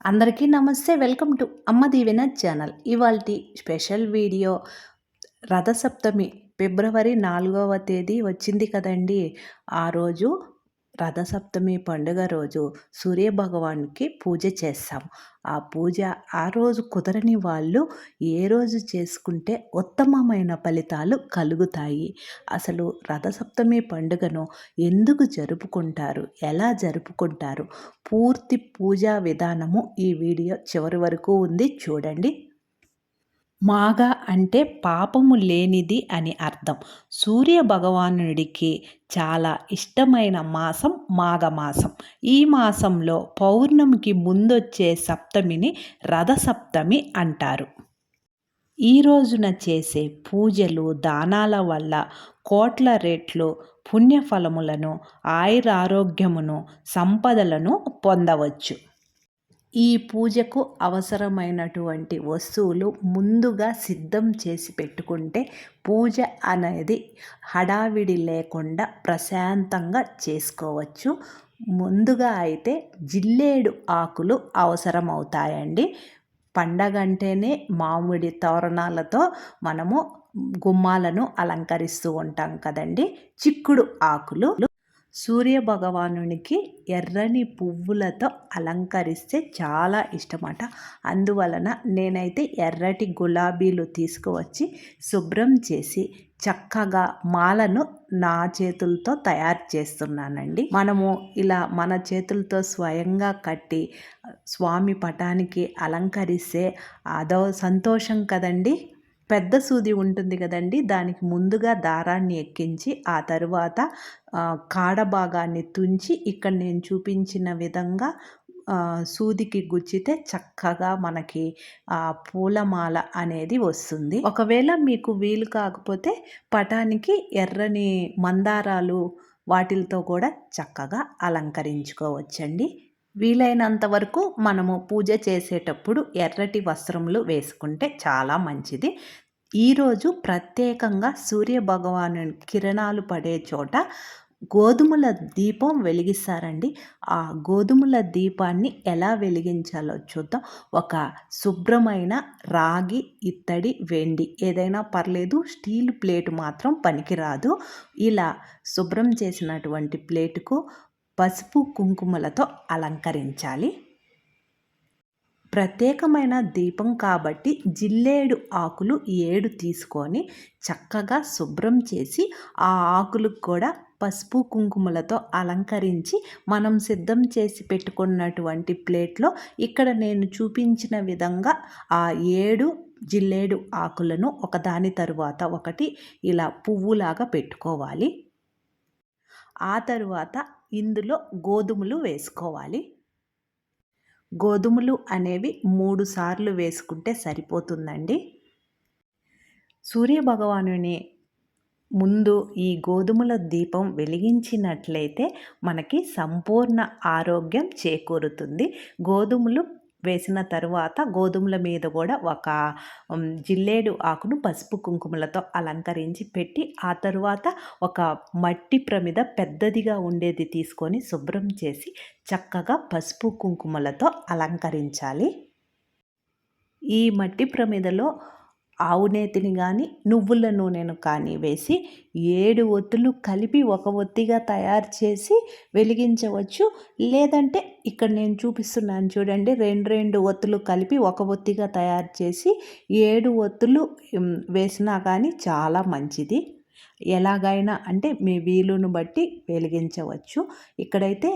అందరికీ నమస్తే. Welcome to Amma Deevena channel. ఇవాళ స్పెషల్ వీడియో రథసప్తమి ఫిబ్రవరి నాలుగవ తేదీ వచ్చింది కదండి. ఆ రోజు రథసప్తమి పండుగ రోజు సూర్యభగవాన్కి పూజ చేస్తాం ఆ పూజ ఆ రోజు కుదరని వాళ్ళు ఏ రోజు చేసుకుంటే ఉత్తమమైన ఫలితాలు కలుగుతాయి. అసలు రథసప్తమి పండుగను ఎందుకు జరుపుకుంటారు? ఎలా జరుపుకుంటారు? పూర్తి పూజా విధానము ఈ వీడియో చివరి వరకు ఉంది. చూడండి. మాగా అంటే పాపము లేనిది అని అర్థం. సూర్య భగవానుడికి చాలా ఇష్టమైన మాసం మాఘమాసం ఈ మాసంలో పౌర్ణమికి ముందొచ్చే సప్తమిని రథసప్తమి అంటారు. ఈ రోజున చేసే పూజలు దానాల వల్ల కోట్ల రెట్లు పుణ్యఫలములను ఆయురారోగ్యమును సంపదలను పొందవచ్చు. ఈ పూజకు అవసరమైనటువంటి వస్తువులు ముందుగా సిద్ధం చేసి పెట్టుకుంటే పూజ అనేది హడావిడి లేకుండా ప్రశాంతంగా చేసుకోవచ్చు. ముందుగా అయితే జిల్లేడు ఆకులు అవసరమవుతాయండి. పండగంటేనే మామిడి తోరణాలతో మనము గుమ్మాలను అలంకరిస్తూ ఉంటాం కదండి. చిక్కుడు ఆకులు సూర్య భగవానునికి ఎర్రని పువ్వులతో అలంకరిస్తే చాలా ఇష్టమట. అందువలన నేనైతే ఎర్రటి గులాబీలు తీసుకువచ్చి శుభ్రం చేసి చక్కగా మాలను నా చేతులతో తయారు చేస్తున్నానండి. మనము ఇలా మన చేతులతో స్వయంగా కట్టి స్వామి పటానికి అలంకరిస్తే అదో సంతోషం కదండి. పెద్ద సూది ఉంటుంది కదండి దానికి ముందుగా దారాన్ని ఎక్కించి ఆ తరువాత కాడ భాగాన్ని తుంచి ఇక్కడ నేను చూపించిన విధంగా సూదికి గుచ్చితే చక్కగా మనకి ఆ పూలమాల అనేది వస్తుంది. ఒకవేళ మీకు వీలు కాకపోతే పటానికి ఎర్రని మందారాలు వాటిలతో కూడా చక్కగా అలంకరించుకోవచ్చండి. వీలైనంత వరకు మనము పూజ చేసేటప్పుడు ఎర్రటి వస్త్రములు వేసుకుంటే చాలా మంచిది. ఈరోజు ప్రత్యేకంగా సూర్య భగవాను కిరణాలు పడే చోట గోధుమల దీపం వెలిగిస్తారండి. ఆ గోధుమల దీపాన్ని ఎలా వెలిగించాలో చూద్దాం. ఒక శుభ్రమైన రాగి ఇత్తడి వెండి ఏదైనా పర్లేదు స్టీల్ ప్లేట్ మాత్రం పనికిరాదు. ఇలా శుభ్రం చేసినటువంటి ప్లేటుకు పసుపు కుంకుమలతో అలంకరించాలి. ప్రత్యేకమైన దీపం కాబట్టి జిల్లేడు ఆకులు ఏడు తీసుకొని చక్కగా శుభ్రం చేసి ఆ ఆకులకు కూడా పసుపు కుంకుమలతో అలంకరించి మనం సిద్ధం చేసి పెట్టుకున్నటువంటి ప్లేట్లో ఇక్కడ నేను చూపించిన విధంగా ఆ ఏడు జిల్లేడు ఆకులను ఒకదాని తరువాత ఒకటి ఇలా పువ్వులాగా పెట్టుకోవాలి. ఆ తరువాత ఇందులో గోధుమలు వేసుకోవాలి. గోధుమలు అనేవి మూడు సార్లు వేసుకుంటే సరిపోతుందండి. సూర్యభగవానుని ముందు ఈ గోధుమల దీపం వెలిగించినట్లయితే మనకి సంపూర్ణ ఆరోగ్యం చేకూరుతుంది. గోధుమలు వేసిన తరువాత గోధుమల మీద కూడా ఒక జిల్లేడు ఆకును పసుపు కుంకుమలతో అలంకరించి పెట్టి ఆ తరువాత ఒక మట్టి ప్రమిద పెద్దదిగా ఉండేది తీసుకొని శుభ్రం చేసి చక్కగా పసుపు కుంకుమలతో అలంకరించాలి. ఈ మట్టి ప్రమిదలో ఆవు నేతిని కానీ నువ్వుల నూనెను కానీ వేసి ఏడు ఒత్తులు కలిపి ఒక ఒత్తిగా తయారు చేసి వెలిగించవచ్చు. లేదంటే ఇక్కడ నేను చూపిస్తున్నాను చూడండి రెండు రెండు ఒత్తులు కలిపి ఒక ఒత్తిగా తయారు చేసి ఏడు ఒత్తులు వేసినా కానీ చాలా మంచిది. ఎలాగైనా అంటే మీ వీలును బట్టి వెలిగించవచ్చు. ఇక్కడైతే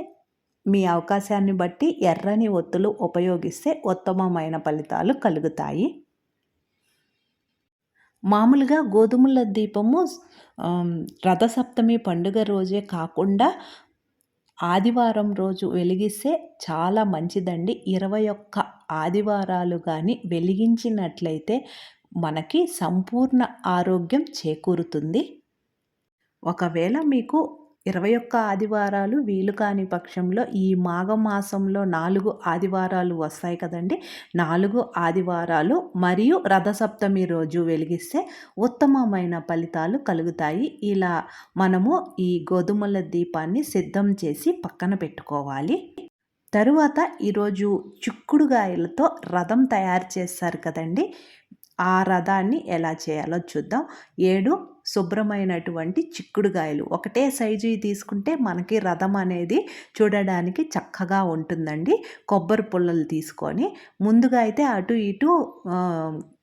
మీ అవకాశాన్ని బట్టి ఎర్రని ఒత్తులు ఉపయోగిస్తే ఉత్తమమైన ఫలితాలు కలుగుతాయి. మామూలుగా గోధుమల దీపము రథసప్తమి పండుగ రోజే కాకుండా ఆదివారం రోజు వెలిగిస్తే చాలా మంచిదండి. ఇరవై ఒక్క ఆదివారాలు కానీ వెలిగించినట్లయితే మనకి సంపూర్ణ ఆరోగ్యం చేకూరుతుంది. ఒకవేళ మీకు ఇరవై ఒక్క ఆదివారాలు వీలు కాని పక్షంలో ఈ మాఘమాసంలో నాలుగు ఆదివారాలు వస్తాయి కదండి. నాలుగు ఆదివారాలు మరియు రథసప్తమి రోజు వెలిగిస్తే ఉత్తమమైన ఫలితాలు కలుగుతాయి. ఇలా మనము ఈ గోధుమల దీపాన్ని సిద్ధం చేసి పక్కన పెట్టుకోవాలి. తరువాత ఈరోజు చిక్కుడుగాయలతో రథం తయారు చేస్తారు కదండి. ఆ రథాన్ని ఎలా చేయాలో చూద్దాం. ఏడు శుభ్రమైనటువంటి చిక్కుడుగాయలు ఒకటే సైజు తీసుకుంటే మనకి రథం అనేది చూడడానికి చక్కగా ఉంటుందండి. కొబ్బరి పుల్లలు తీసుకొని ముందుగా అయితే అటు ఇటు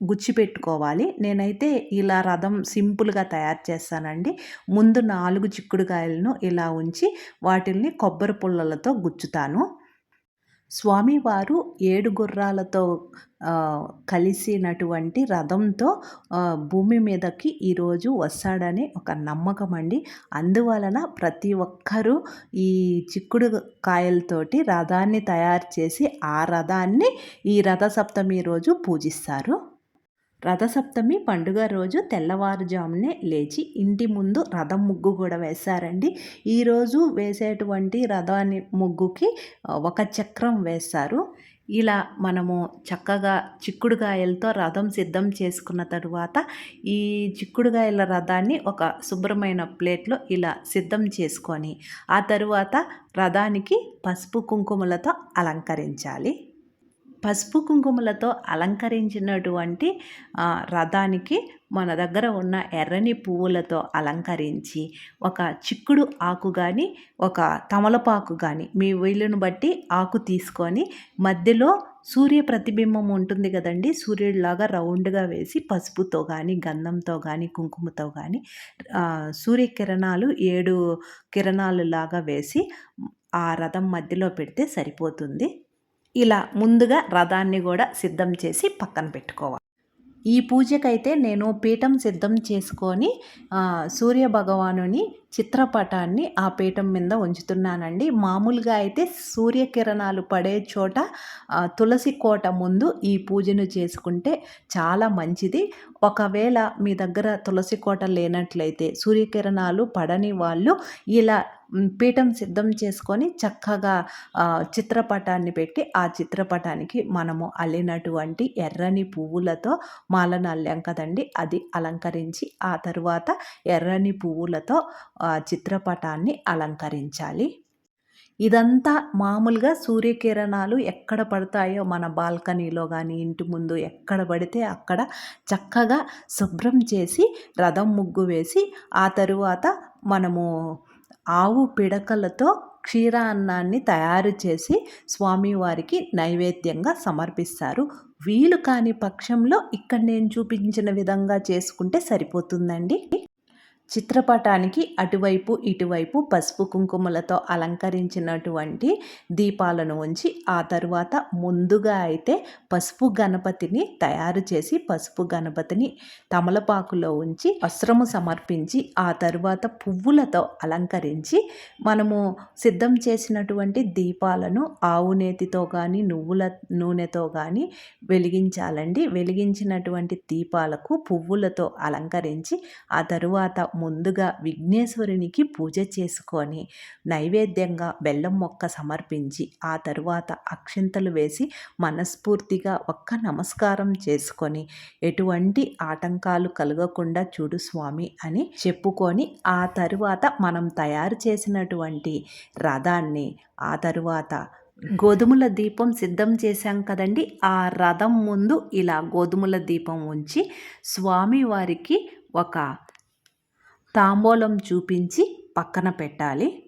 గుచ్చి పెట్టుకోవాలి. నేనైతే ఇలా రథం సింపుల్గా తయారు చేస్తానండి. ముందు నాలుగు చిక్కుడుగాయలను ఇలా ఉంచి వాటిల్ని కొబ్బరి పుల్లలతో గుచ్చుతాను. స్వామివారు ఏడు గుర్రాలతో కలిసినటువంటి రథంతో భూమి మీదకి ఈరోజు వస్తాడని ఒక నమ్మకం అండి. అందువలన ప్రతి ఒక్కరూ ఈ చిక్కుడు కాయలతోటి రథాన్ని తయారు చేసి ఆ రథాన్ని ఈ రథసప్తమి రోజు పూజిస్తారు. రథసప్తమి పండుగ రోజు తెల్లవారుజామునే లేచి ఇంటి ముందు రథం ముగ్గు కూడా వేశారండి. ఈరోజు వేసేటువంటి రథాన్ని ముగ్గుకి ఒక చక్రం వేస్తారు ఇలా మనము చక్కగా చిక్కుడుగాయలతో రథం సిద్ధం చేసుకున్న తరువాత ఈ చిక్కుడుగాయల రథాన్ని ఒక శుభ్రమైన ప్లేట్లో ఇలా సిద్ధం చేసుకొని ఆ తరువాత రథానికి పసుపు కుంకుమలతో అలంకరించాలి. పసుపు కుంకుమలతో అలంకరించినటువంటి రథానికి మన దగ్గర ఉన్న ఎర్రని పువ్వులతో అలంకరించి ఒక చిక్కుడు ఆకు కానీ ఒక తమలపాకు కానీ మీ వీలును బట్టి ఆకు తీసుకొని మధ్యలో సూర్య ప్రతిబింబం ఉంటుంది కదండి సూర్యుడిలాగా రౌండ్గా వేసి పసుపుతో కానీ గంధంతో కానీ కుంకుమతో కానీ సూర్యకిరణాలు ఏడు కిరణాలు లాగా వేసి ఆ రథం మధ్యలో పెడితే సరిపోతుంది. ఇలా ముందుగా రథాన్ని కూడా సిద్ధం చేసి పక్కన పెట్టుకోవాలి. ఈ పూజకైతే నేను పీఠం సిద్ధం చేసుకొని సూర్య భగవానుని చిత్రపటాన్ని ఆ పీఠం మీద ఉంచుతున్నానండి. మామూలుగా అయితే సూర్యకిరణాలు పడే చోట తులసి కోట ముందు ఈ పూజను చేసుకుంటే చాలా మంచిది. ఒకవేళ మీ దగ్గర తులసి కోట లేనట్లయితే సూర్యకిరణాలు పడని వాళ్ళు ఇలా పీఠం సిద్ధం చేసుకొని చక్కగా చిత్రపటాన్ని పెట్టి ఆ చిత్రపటానికి మనము అల్లినటువంటి ఎర్రని పువ్వులతో మాలను అల్లాం కదండి. అది అలంకరించి ఆ తరువాత ఎర్రని పువ్వులతో చిత్రపటాన్ని అలంకరించాలి. ఇదంతా మామూలుగా సూర్యకిరణాలు ఎక్కడ పడతాయో మన బాల్కనీలో కానీ ఇంటి ముందు ఎక్కడ పడితే అక్కడ చక్కగా శుభ్రం చేసి రథం ముగ్గు వేసి ఆ తరువాత మనము ఆవు పిడకలతో క్షీర అన్నాన్ని తయారు చేసి స్వామివారికి నైవేద్యంగా సమర్పిస్తారు. వీలు కాని పక్షంలో ఇక్కడ నేను చూపించిన విధంగా చేసుకుంటే సరిపోతుందండి. చిత్రపటానికి అటువైపు ఇటువైపు పసుపు కుంకుమలతో అలంకరించినటువంటి దీపాలను ఉంచి ఆ తరువాత ముందుగా అయితే పసుపు గణపతిని తయారు చేసి పసుపు గణపతిని తమలపాకులో ఉంచి వస్త్రము సమర్పించి ఆ తరువాత పువ్వులతో అలంకరించి మనము సిద్ధం చేసినటువంటి దీపాలను ఆవు నేతితో కానీ నువ్వుల నూనెతో కానీ వెలిగించాలండి. వెలిగించినటువంటి దీపాలకు పువ్వులతో అలంకరించి ఆ తరువాత ముందుగా విఘ్నేశ్వరునికి పూజ చేసుకొని నైవేద్యంగా బెల్లం మొక్క సమర్పించి ఆ తరువాత అక్షింతలు వేసి మనస్ఫూర్తిగా ఒక్క నమస్కారం చేసుకొని ఎటువంటి ఆటంకాలు కలగకుండా చూడు స్వామి అని చెప్పుకొని ఆ తరువాత మనం తయారు చేసినటువంటి రథాన్ని ఆ తరువాత గోధుమల దీపం సిద్ధం చేశాం కదండి. ఆ రథం ముందు ఇలా గోధుమల దీపం ఉంచి స్వామివారికి ఒక తాంబూలం చూపించి పక్కన పెట్టాలి.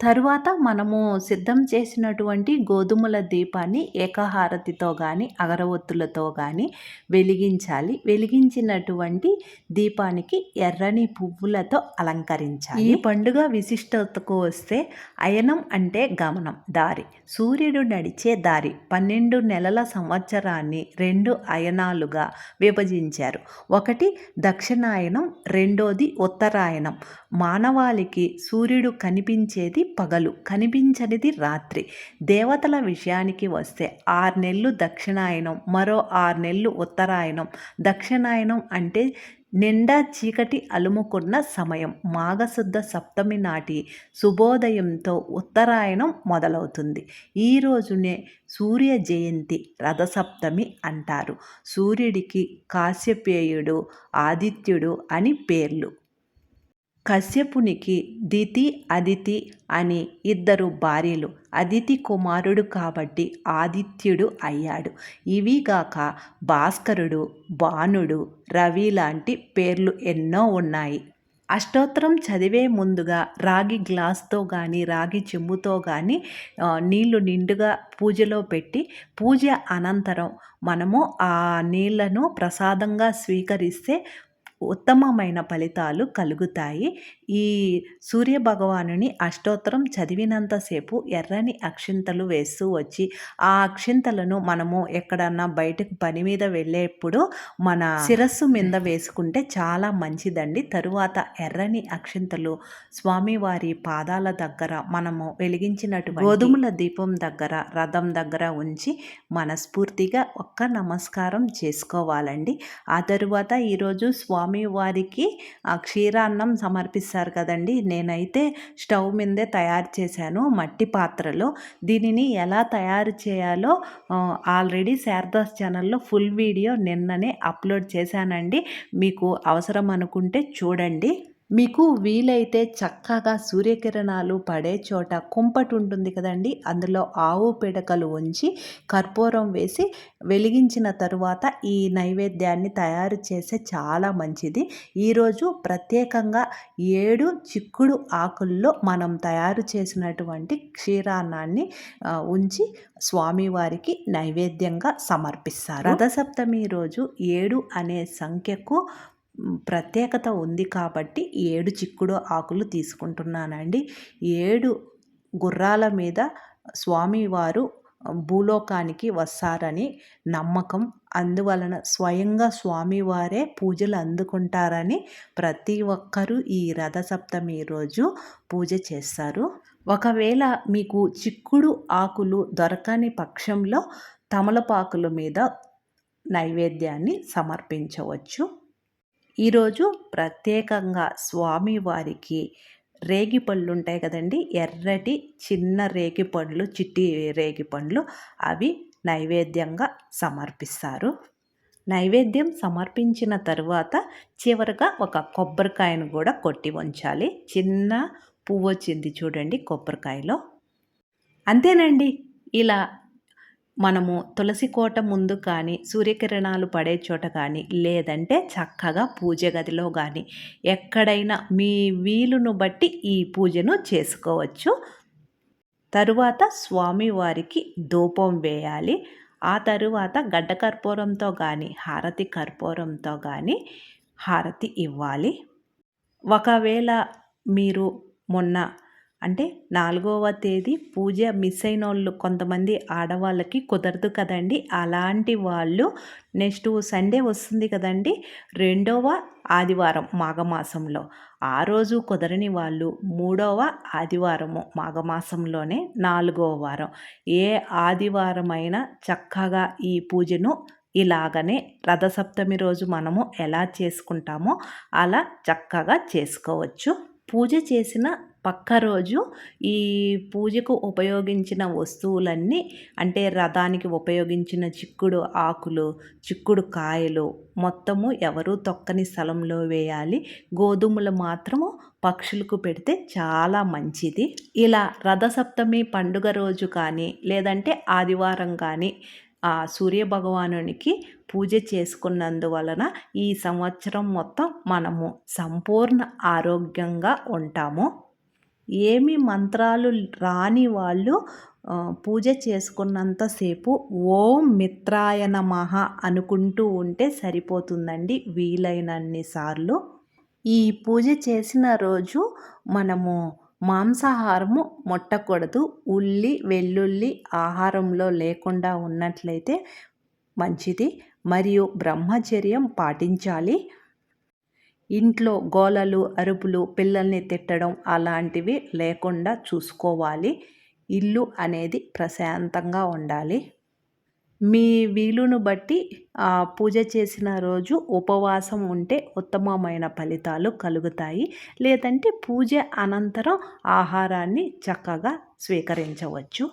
తరువాత మనము సిద్ధం చేసినటువంటి గోధుమల దీపాన్ని ఏకహారతితో కానీ అగరవత్తులతో కానీ వెలిగించాలి. వెలిగించినటువంటి దీపానికి ఎర్రని పువ్వులతో అలంకరించాలి. ఈ పండుగ విశిష్టతకు వస్తే అయనం అంటే గమనం దారి. సూర్యుడు నడిచే దారి. పన్నెండు నెలల సంవత్సరాన్ని రెండు అయనాలుగా విభజించారు. ఒకటి దక్షిణాయనం రెండోది ఉత్తరాయణం మానవాళికి సూర్యుడు కనిపించేది పగలు కనిపించనిది రాత్రి. దేవతల విషయానికి వస్తే ఆరు నెలలు దక్షిణాయనం మరో ఆరు నెలలు ఉత్తరాయణం దక్షిణాయనం అంటే నిండా చీకటి అలుముకున్న సమయం. మాఘశుద్ధ సప్తమి నాటి శుభోదయంతో ఉత్తరాయణం మొదలవుతుంది. ఈ రోజునే సూర్య జయంతి రథసప్తమి అంటారు. సూర్యుడికి కాశ్యపేయుడు ఆదిత్యుడు అని పేర్లు. కశ్యపునికి దితి అదితి అని ఇద్దరు భార్యలు. అదితి కుమారుడు కాబట్టి ఆదిత్యుడు అయ్యాడు. ఇవిగాక భాస్కరుడు భానుడు రవి లాంటి పేర్లు ఎన్నో ఉన్నాయి. అష్టోత్తరం చదివే ముందుగా రాగి గ్లాస్తో కానీ రాగి చెంబుతో కానీ నీళ్ళు నిండుగా పూజలో పెట్టి పూజ అనంతరం మనము ఆ నీళ్ళను ప్రసాదంగా స్వీకరిస్తే ఉత్తమమైన ఫలితాలు కలుగుతాయి. ఈ సూర్య భగవానుని అష్టోత్తరం చదివినంతసేపు ఎర్రని అక్షింతలు వేస్తూ వచ్చి ఆ అక్షింతలను మనము ఎక్కడన్నా బయటకు పని మీద వెళ్ళేప్పుడు మన శిరస్సు మీద వేసుకుంటే చాలా మంచిదండి. తరువాత ఎర్రని అక్షింతలు స్వామివారి పాదాల దగ్గర మనము వెలిగించినట్టు గోధుమల దీపం దగ్గర రథం దగ్గర ఉంచి మనస్ఫూర్తిగా ఒక్క నమస్కారం చేసుకోవాలండి. ఆ తరువాత ఈరోజు స్వామి వారికి క్షీరాన్నం సమర్పిస్తారు కదండి. నేనైతే స్టవ్ మీదే తయారు చేశాను మట్టి పాత్రలో. దీనిని ఎలా తయారు చేయాలో ఆల్రెడీ శారదాస్ ఛానల్లో ఫుల్ వీడియో నిన్ననే అప్లోడ్ చేశానండి. మీకు అవసరం అనుకుంటే చూడండి. మీకు వీలైతే చక్కగా సూర్యకిరణాలు పడే చోట కుంపటి ఉంటుంది కదండి. అందులో ఆవు పిడకలు ఉంచి కర్పూరం వేసి వెలిగించిన తరువాత ఈ నైవేద్యాన్ని తయారు చేస్తే చాలా మంచిది. ఈరోజు ప్రత్యేకంగా ఏడు చిక్కుడు ఆకుల్లో మనం తయారు చేసినటువంటి క్షీరాన్నాన్ని ఉంచి స్వామివారికి నైవేద్యంగా సమర్పిస్తారు. రథసప్తమి రోజు ఏడు అనే సంఖ్యకు ప్రత్యేకత ఉంది కాబట్టి ఏడు చిక్కుడు ఆకులు తీసుకుంటున్నానండి. ఏడు గుర్రాల మీద స్వామివారు భూలోకానికి వస్తారని నమ్మకం. అందువలన స్వయంగా స్వామివారే పూజలు అందుకుంటారని ప్రతి ఒక్కరూ ఈ రథసప్తమి రోజు పూజ చేస్తారు. ఒకవేళ మీకు చిక్కుడు ఆకులు దొరకని పక్షంలో తమలపాకుల మీద నైవేద్యాన్ని సమర్పించవచ్చు. ఈరోజు ప్రత్యేకంగా స్వామివారికి రేగి పళ్ళు ఉంటాయి కదండి. ఎర్రటి చిన్న రేగి పండ్లు చిట్టి రేగి పండ్లు అవి నైవేద్యంగా సమర్పిస్తారు. నైవేద్యం సమర్పించిన తరువాత చివరగా ఒక కొబ్బరికాయను కూడా కొట్టి ఉంచాలి. చిన్న పువ్వు వచ్చింది చూడండి కొబ్బరికాయలో. అంతేనండి. ఇలా మనము తులసి కోట ముందు కానీ సూర్యకిరణాలు పడే చోట కానీ లేదంటే చక్కగా పూజ గదిలో కానీ ఎక్కడైనా మీ వీలును బట్టి ఈ పూజను చేసుకోవచ్చు. తరువాత స్వామివారికి ధూపం వేయాలి. ఆ తరువాత గడ్డ కర్పూరంతో కానీ హారతి కర్పూరంతో కానీ హారతి ఇవ్వాలి. ఒకవేళ మీరు మొన్న అంటే నాలుగవ తేదీ పూజ మిస్ అయిన వాళ్ళు కొంతమంది ఆడవాళ్ళకి కుదరదు కదండి. అలాంటి వాళ్ళు నెక్స్ట్ సండే వస్తుంది కదండి. రెండవ ఆదివారం మాఘమాసంలో. ఆ రోజు కుదరని వాళ్ళు మూడవ ఆదివారము మాఘమాసంలోనే నాలుగవ వారం. ఏ ఆదివారమైనా చక్కగా ఈ పూజను ఇలాగనే రథసప్తమి రోజు మనము ఎలా చేసుకుంటామో అలా చక్కగా చేసుకోవచ్చు. పూజ చేసిన పక్క రోజు ఈ పూజకు ఉపయోగించిన వస్తువులన్నీ అంటే రథానికి ఉపయోగించిన చిక్కుడు ఆకులు చిక్కుడు కాయలు మొత్తము ఎవరు తొక్కని స్థలంలో వేయాలి. గోధుమలు మాత్రము పక్షులకు పెడితే చాలా మంచిది. ఇలా రథసప్తమి పండుగ రోజు కానీ లేదంటే ఆదివారం కానీ ఆ సూర్యభగవానునికి పూజ చేసుకున్నందువలన ఈ సంవత్సరం మొత్తం మనము సంపూర్ణ ఆరోగ్యంగా ఉంటాము. ఏమి మంత్రాలు రాని వాళ్ళు పూజ చేసుకున్నంతసేపు ఓం మిత్రాయ నమః అనుకుంటూ ఉంటే సరిపోతుందండి వీలైనన్ని సార్లు. ఈ పూజ చేసిన రోజు మనము మాంసాహారము ముట్టకూడదు. ఉల్లి వెల్లుల్లి ఆహారంలో లేకుండా ఉన్నట్లయితే మంచిది. మరియు బ్రహ్మచర్యం పాటించాలి. ఇంట్లో గోలలు అరుపులు పిల్లల్ని తిట్టడం అలాంటివి లేకుండా చూసుకోవాలి. ఇల్లు అనేది ప్రశాంతంగా ఉండాలి. మీ వీలును బట్టి పూజ చేసిన రోజు ఉపవాసం ఉంటే ఉత్తమమైన ఫలితాలు కలుగుతాయి. లేదంటే పూజ అనంతరం ఆహారాన్ని చక్కగా స్వీకరించవచ్చు.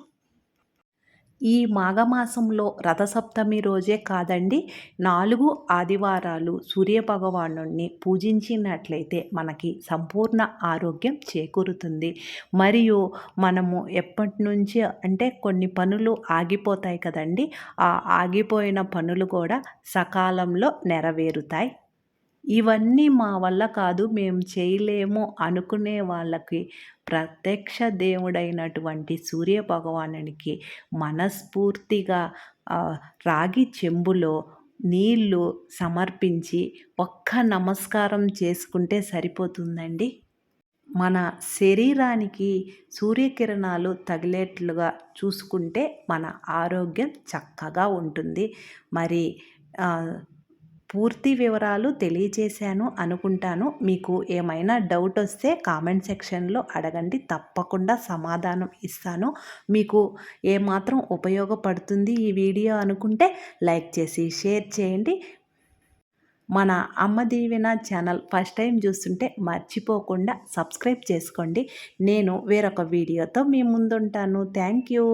ఈ మాఘమాసంలో రథసప్తమి రోజే కాదండి నాలుగు ఆదివారాలు సూర్యభగవాను పూజించినట్లయితే మనకి సంపూర్ణ ఆరోగ్యం చేకూరుతుంది. మరియు మనము ఎప్పటి నుంచి అంటే కొన్ని పనులు ఆగిపోతాయి కదండి ఆ ఆగిపోయిన పనులు కూడా సకాలంలో నెరవేరుతాయి. ఇవన్నీ మా వల్ల కాదు మేము చేయలేము అనుకునే వాళ్ళకి ప్రత్యక్ష దేవుడైనటువంటి సూర్య భగవానునికి మనస్ఫూర్తిగా రాగి చెంబులో నీళ్ళు సమర్పించి ఒక్క నమస్కారం చేసుకుంటే సరిపోతుందండి? మన శరీరానికి సూర్యకిరణాలు తగిలేట్లుగా చూసుకుంటే మన ఆరోగ్యం చక్కగా ఉంటుంది. మరి పూర్తి వివరాలు తెలియజేశాను అనుకుంటాను. మీకు ఏమైనా డౌట్ వస్తే కామెంట్ సెక్షన్లో అడగండి. తప్పకుండా సమాధానం ఇస్తాను. మీకు ఏమాత్రం ఉపయోగపడుతుంది ఈ వీడియో అనుకుంటే లైక్ చేసి షేర్ చేయండి. మన అమ్మ దీవెన ఛానల్ ఫస్ట్ టైం చూస్తుంటే మర్చిపోకుండా సబ్స్క్రైబ్ చేసుకోండి. నేను వేరొక వీడియోతో మీ ముందుంటాను. Thank you.